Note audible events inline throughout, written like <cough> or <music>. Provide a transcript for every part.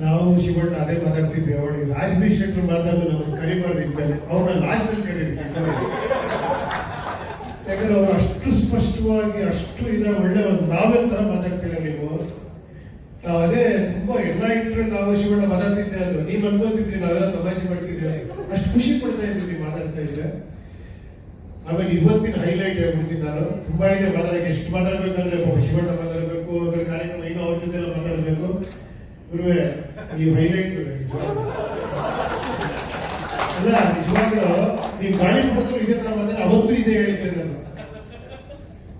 ನಾವು ಶಿವಣ್ಣ ಅದೇ ಮಾತಾಡ್ತಿದ್ವಿ, ಅವಳಿ ರಾಜಭೀ ಶೆಟ್ರು ಮಾತಾಡಲು ನಮ್ಮನ್ನು ಕರಿಬಾರ್ದು ಇದ್ಮೇಲೆ. ಅವ್ರನ್ನ ಲಾಸ್ಟಲ್ಲಿ ಕರೀಬೇಕು ಯಾಕಂದ್ರೆ ಅವ್ರು ಅಷ್ಟು ಸ್ಪಷ್ಟವಾಗಿ, ಅಷ್ಟು ಇದ, ಒಳ್ಳೆ ಒಂದು ನಾವೆಲ್ ತರ ಮಾತಾಡ್ತೀರ ನೀವು? ನಾವು ಅದೇ ತುಂಬಾ ಎಲ್ಲ ಇಟ್ಟರೆ ನಾವು ಶಿವಣ್ಣ ಮಾತಾಡ್ತಿದ್ದೆ ಅದು. ನೀವು ಅನ್ಕೋತಿದ್ರಿ ನಾವೆಲ್ಲ ತಮಾಷೆ ಮಾಡ್ತಿದ್ದೆ ಅಷ್ಟು ಖುಷಿ ಪಡ್ತಾ ಇದ್ವಿ ನೀವು ಮಾತಾಡ್ತಾ ಇದ್ರೆ. ಆಮೇಲೆ ಇವತ್ತಿನ ಹೈಲೈಟ್ ಹೇಳ್ಬಿಡ್ತೀನಿ ನಾನು. ತುಂಬಾ ಇದೆ ಮಾತಾಡಕ್ಕೆ. ಎಷ್ಟು ಮಾತಾಡ್ಬೇಕಂದ್ರೆ ಶಿವಣ್ಣ ಮಾತಾಡಬೇಕು, ಆಮೇಲೆ ಕಾರ್ಯಕ್ರಮ ಇನ್ನೂ ಅವ್ರ ಜೊತೆ ಎಲ್ಲ ಮಾತಾಡಬೇಕು ಗುರುವೆ ನೀವು ಹೈಲೈಟ್ ಅಲ್ಲ, ನಿಜವಾಗ್ಲೂ ನೀವು ಗಾಳಿ ಕೊಡ್ತಾರೆ ಇದೇ ತರ ಬಂದ್ರೆ ಅವತ್ತು ಇದೇ ಹೇಳಿದ್ದೆ ನಾನು.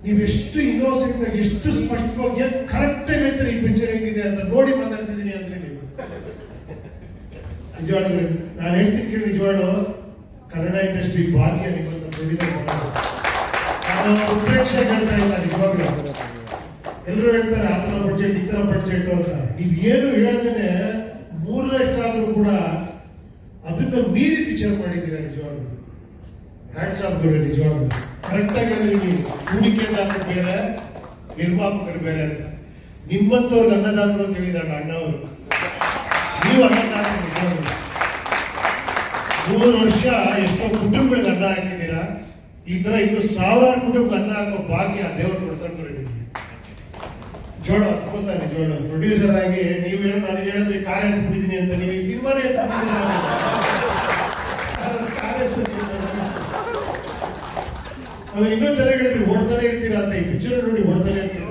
ನೀವು ಎಷ್ಟು ಇನ್ನೋಸೆಂಟ್ ಆಗಿ, ಎಷ್ಟು ಸ್ಪಷ್ಟವಾಗಿ ಕರೆಕ್ಟ್ ಆಗಿ ಹೇಳ್ತಾರೆ ಈ ಪಿಕ್ಚರ್ ಹೆಂಗಿದೆ ಅಂತ ನೋಡಿ ಮಾತಾಡ್ತಿದ್ದೀನಿ ಅಂದ್ರೆ ನೀವು ನಿಜವಾಗ್ಲೂ ನಾನು ಹೇಳ್ತೀನಿ ಕೇಳಿ ನಿಜವಾಗ್ಲು, ಕನ್ನಡ ಇಂಡಸ್ಟ್ರಿ ಭಾಗ್ಯ ಪ್ರೊಡ್ಯೂಸರ್ ನಾನು ಉತ್ಪ್ರೇಕ್ಷೆ ಹೇಳ್ತಾ ಇಲ್ಲ ನಿಜವಾಗ್ಲೂ. ಎಲ್ಲರೂ ಹೇಳ್ತಾರೆ, ಆ ಥರ ಬಡ್ಜೆಟ್ ಈ ಥರ ಬಡ್ಜೆಟ್ ಅಂತ. ನೀವು ಏನು ಹೇಳ್ದೇನೆ ಮೂರರಷ್ಟಾದರೂ ಕೂಡ ಅದನ್ನ ಮೀರಿ ಪಿಕ್ಚರ್ ಮಾಡಿದ್ದೀರಾ ನಿಜವಾಗ್ಲೂ? ಹ್ಯಾಂಡ್ಸ್ ಆಫ್ ಗುರು, ನಿಜವಾಗ್ಲೂ. ಕರೆಕ್ಟಾಗಿ ಹೇಳಿದ್ರಿ ನೀವು. ಹೂಡಿಕೆದಾರರು ಬೇರೆ, ನಿರ್ಮಾಪಕರು ಬೇರೆ ಅಂತ. ನಿಮ್ಮಂತವ್ರು ಅನ್ನದಾತರು ಅಂತ ಹೇಳಿದಾರೆ ಅಣ್ಣವರು? ನೀವು ಅನ್ನದಾತರು ಮೂರು ವರ್ಷ ಎಷ್ಟೋ ಕುಟುಂಬಗಳಿಗೆ ಅನ್ನ ಹಾಕಿದ್ದೀರಾ? ಈ ಥರ ಇನ್ನು ಸಾವಿರಾರು ಕುಟುಂಬ ಅನ್ನ ಹಾಕೋ ಭಾಗ್ಯ ದೇವರು ಕೊಡ್ತಾರೆ ನೋಡಿ ನಿಮ್ಗೆ. ಜೋಳ ಪ್ರೊಡ್ಯೂಸರ್ ಆಗಿ ನೀವೇನು ನನಗೆ ಹೇಳಿದ್ರೆ ಕಾರ್ಯ ಎತ್ಬಿಟ್ಟಿದ್ದೀನಿ ಅಂತ ನೀವು ಈ ಸಿನಿಮಾನೇ. ಆಮೇಲೆ ಇನ್ನೊಂದು ಚೆನ್ನಾಗಿ ಹೇಳ್ರಿ ಓಡ್ತಾನೆ ಇರ್ತೀರಾ ಅಂತ ಈ ಪಿಕ್ಚರ್ ನೋಡಿ ಓಡ್ತಾನೆ ಇರ್ತೀರ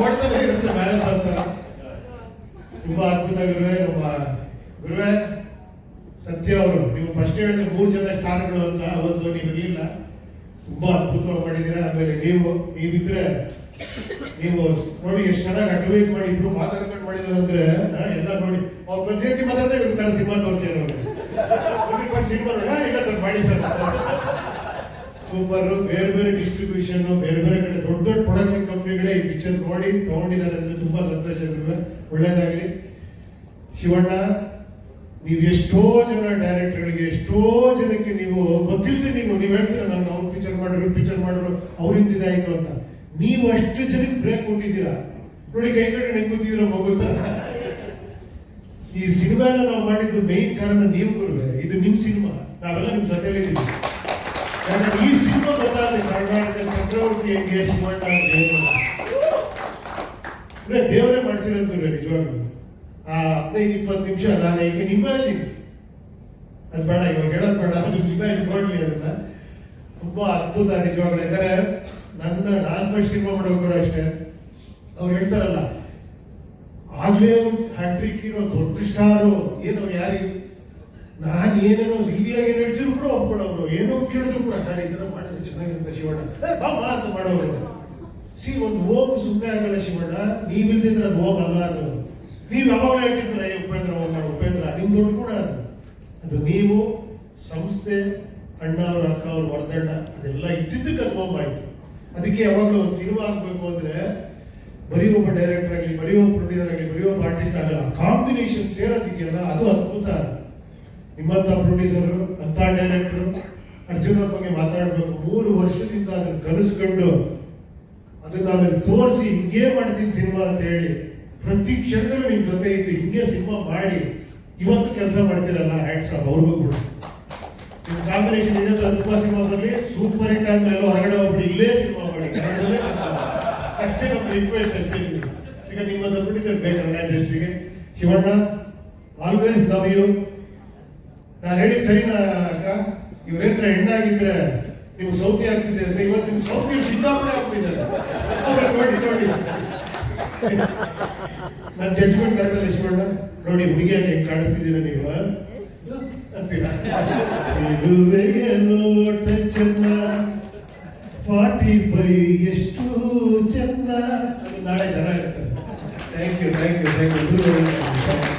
ಓಡ್ತಾನೆ ಇರುತ್ತೆ ಮ್ಯಾರೇಜ್ ಅಂತ ತುಂಬಾ ಅದ್ಭುತ ಗುರುವೆ, ನಮ್ಮ ಗುರುವೆ, ಸತ್ಯ ಅವರು, ನೀವು ಫಸ್ಟ್ ಹೇಳಿದ್ರೆ ಮೂರು ಜನ ಸ್ಟಾರ್ಗಳು ಅಂತ ಅವತ್ತು ನೀವು ಇರಲಿಲ್ಲ ತುಂಬಾ ಅದ್ಭುತವಾಗಿ ಮಾಡಿದ್ದೀರಾ? ಆಮೇಲೆ ನೀವು ನೀವಿದ್ರೆ ನೀವು ನೋಡಿ ಎಷ್ಟು ಚೆನ್ನಾಗಿ ಅಡ್ವೈಸ್ ಮಾಡಿ ಇಬ್ರು ಮಾತಾಡ್ಕೊಂಡು ಮಾಡಿದಾರೆ ಅಂದ್ರೆ ಆ, ಎಲ್ಲ ನೋಡಿ. ಅವ್ರ ಪ್ರತಿಯೊಂದು ಮಾತಾಡ್ತಾ ಕಡೆ ಸಿನಿಮಾ ತೋರಿಸಿದ್ರು ಸಿನಿಮಾ ನೋಡಿ "ಆ, ಇಲ್ಲ ಸರ್ ಮಾಡಿ ಸರ್. ಸೂಪರ್ ಬೇರೆ ಬೇರೆ ಡಿಸ್ಟ್ರಿಬ್ಯೂಷನ್ ಬೇರೆ ಬೇರೆ ಕಡೆ ದೊಡ್ಡ ದೊಡ್ಡ ಪ್ರೊಡಕ್ಷನ್ ಕಂಪ್ನಿಗಳೇ ಈ ಪಿಕ್ಚರ್ ನೋಡಿ ತಗೊಂಡಿದ್ದಾರೆ ಅಂದ್ರೆ ತುಂಬಾ ಸಂತೋಷ ಒಳ್ಳೇದಾಗಲಿ. ಶಿವಣ್ಣ ನೀವು ಎಷ್ಟೋ ಜನ ಡೈರೆಕ್ಟರ್ಗಳಿಗೆ ಎಷ್ಟೋ ಜನಕ್ಕೆ ನೀವು ಗೊತ್ತಿಲ್ಲದೆ ನೀವು ನೀವು ಹೇಳ್ತೀರ, ನಾನು ಅವ್ರು ಪಿಕ್ಚರ್ ಮಾಡಿದ್ರು ಪಿಕ್ಚರ್ ಮಾಡಿದ್ರು ಅವ್ರಿಂದ ಇದಾಯ್ತು ಅಂತ. ನೀವು ಅಷ್ಟು ಜನಕ್ಕೆ ಬ್ರೇಕ್ ಕೊಟ್ಟಿದ್ದೀರಾ? ನೋಡಿ, ಕೈ ಕಡೆ ಹೆಂಗ್ ಕೂತಿದ್ದೀರ ಮಗು ಈ ಸಿನಿಮಾನ ನಾವು ಮಾಡಿದ್ದು ಮೇನ್ ಕಾರಣ ನೀವು ಗುರುವೆ. ಇದು ನಿಮ್ ಸಿನಿಮಾ. ನಾವೆಲ್ಲ ನಿಮ್ ಜೊತೆಲಿದ್ದೀವಿ ಯಾಕಂದ್ರೆ ಈ ಸಿನಿಮಾ ಗೊತ್ತಾದ್ರೆ ಕರ್ನಾಟಕ ಚಕ್ರವರ್ತಿ ಹೆಂಗೆ ಶಿವಣ್ಣ ದೇವರೇ ಮಾಡಿಸಿರೋದು ನಿಜವಾಗ್ಲೂ. ಆ ಹದಿನೈದು, ಇಪ್ಪತ್ತು ನಿಮಿಷ ನಾನು ಈಗ ಇಮ್ಯಾಜಿನ್ ಅದು ಬೇಡ, ಇವಾಗ ಹೇಳೋದು ಬೇಡ <laughs> ಇಮ್ಯಾಜಿನ್ ಮಾಡ್ಲಿ ಅದನ್ನ. ತುಂಬಾ ಅದ್ಭುತ ನಿಜವಾಗ್ಲೂ. ಯಾಕಂದ್ರೆ ನನ್ನ ನಾನ್ ಫಸ್ಟ್ ಸಿನಿಮಾ ಮಾಡೋರು ಅಷ್ಟೇ, ಅವ್ರು ಹೇಳ್ತಾರಲ್ಲ, ಆಗ್ಲೇ ಹ್ಯಾಟ್ರಿಕ್ ಇರೋ ದೊಡ್ಡ ಸ್ಟಾರು, ಏನೋ ಯಾರಿಗೆ ನಾನು ಏನೇನೋ ಇಲ್ಲಿಯಾಗಿ ಏನು ಹೇಳ್ತಿದ್ರು ಕೂಡ ಒಪ್ಕೊಳ್ಳೋರು ಏನೋ ಕೇಳಿದ್ರು ಕೂಡ, ಸರ್ ಇದನ್ನ ಮಾಡಿದ್ರೆ ಚೆನ್ನಾಗಿರುತ್ತೆ ಶಿವಣ್ಣ. ಬಾ ಮಾತು ಮಾಡೋರು. ಸಿ, ಒಂದು ಓಮ್ ಸುಮ್ಮನೆ ಆಗಲ್ಲ ಶಿವಣ್ಣ. ನೀವಿಲ್ದಿದ್ರೆ ಅದು ಓಮ್ ಅಲ್ಲ ಅದು. ನೀವು ಯಾವಾಗಲೂ ಹೇಳ್ತಿದ್ದೀರಾ ಏ ಉಪೇಂದ್ರ ಹೋಗ್ತಾರೆ ಉಪೇಂದ್ರ. ನಿಮ್ ದುಡ್ಡು ಕೂಡ ಅದು. ಅದು ನೀವು, ಸಂಸ್ಥೆ, ಅಣ್ಣ ಅವ್ರ, ಅಕ್ಕ ಅವ್ರ ವರದಣ್ಣ ಅದೆಲ್ಲ ಇದ್ದಿದ್ದಕ್ಕೆ ಅದು ಹೋಗ್ಬಾಯ್ತು ಆಯ್ತು. ಅದಕ್ಕೆ ಯಾವಾಗಲೂ ಒಂದು ಸಿನಿಮಾ ಆಗಬೇಕು ಅಂದ್ರೆ, ಬರೀ ಒಬ್ಬ ಡೈರೆಕ್ಟರ್ ಆಗಲಿ, ಬರೀ ಒಬ್ಬ ಪ್ರೊಡ್ಯೂಸರ್ ಆಗಲಿ, ಬರೀ ಒಬ್ಬ ಆರ್ಟಿಸ್ಟ್ ಆಗಲ್ಲ ಕಾಂಬಿನೇಷನ್ ಸೇರೋದಿದೆಯಲ್ಲ ಅದು ಅದ್ಭುತ ಅದು. ನಿಮ್ಮಂತ ಪ್ರೊಡ್ಯೂಸರು ಅಂತ ಡೈರೆಕ್ಟರ್ ಅರ್ಜುನ್ ಬಗ್ಗೆ ಮಾತಾಡ್ಬೇಕು, ಮೂರು ವರ್ಷದಿಂದ ಅದನ್ನು ಕನಸ್ಕೊಂಡು ಅದನ್ನ ಆಮೇಲೆ ತೋರಿಸಿ ಹಿಂಗೇ ಮಾಡ್ತೀನಿ ಸಿನಿಮಾ ಅಂತ ಹೇಳಿ ಪ್ರತಿ ಕ್ಷಣದಲ್ಲೂ ನಿಮ್ಮ ಜೊತೆ ಇದ್ದು ಹಿಂಗೆ ಸಿನಿಮಾ ಮಾಡಿ ಇವತ್ತು ಕೆಲಸ ಮಾಡ್ತೀರಲ್ಲ, ಹ್ಯಾಟ್ಸ್ ಆಫ್, ಅವ್ರಿಗೂ ಕೂಡ. ನಿಮ್ಮ ಕಾಂಬಿನೇಷನ್ ಇದೆ ತರ ತುಂಬಾ ಸಿನಿಮಾ ಬರಲಿ ಸೂಪರ್ ಹಿಟ್ ಆದ್ಮೇಲೆ ಹೊರಗಡೆ ಹೋಗ್ಬಿಟ್ಟು ಇಲ್ಲೇ ಸಿನಿಮಾ ಮಾಡಿ, ಕನ್ನಡದಲ್ಲೇ ಸಿನಿಮಾ ಅಷ್ಟೇ ನಮ್ಮ ರಿಕ್ವೆಸ್ಟ್ ಅಷ್ಟೇ. ಈಗ ನಿಮ್ಮ ಪ್ರೊಡ್ಯೂಸರ್ ಬೇಕು ಕನ್ನಡ ಇಂಡಸ್ಟ್ರಿಗೆ ಶಿವಣ್ಣ ಆಲ್ವೇಸ್ ಲವ್ ಯು ನಾನು ಹೇಳಿ ಸರಿನಾ ಅಕ್ಕ? ಇವ್ರೇನ್ರ ಹೆಣ್ಣಾಗಿದ್ರೆ ನಿಮ್ಗೆ ಸೌತಿ ಆಗ್ತಿದೆ ಅಂತ ಇವತ್ತು ನಿಮ್ಗೆ ಸೌತಿ ಸಿಕ್ಕಾಪಡೆ ಆಗ್ತಿದ್ದಾರೆ ನೋಡಿ ನೋಡಿ. ನಾನು ಜಡ್ಜ್ಮೆಂಟ್ ಕರೆಕ್ಟ್ ಎಷ್ಟು ಮಾಡ ನೋಡಿ ಹುಡುಗಿಯಾಗಿ ಹೆಂಗ್ ಕಾಣಿಸ್ತಿದ್ದೀರ ನೀವು ಇದುವೆಗೆ ನೋಟ ಚೆನ್ನ, ಪಾಟಿ ಫೈ ಎಷ್ಟು ಚೆನ್ನ. ನಾಳೆ ಚೆನ್ನಾಗಿರ್ತದೆ thank you thank you thank you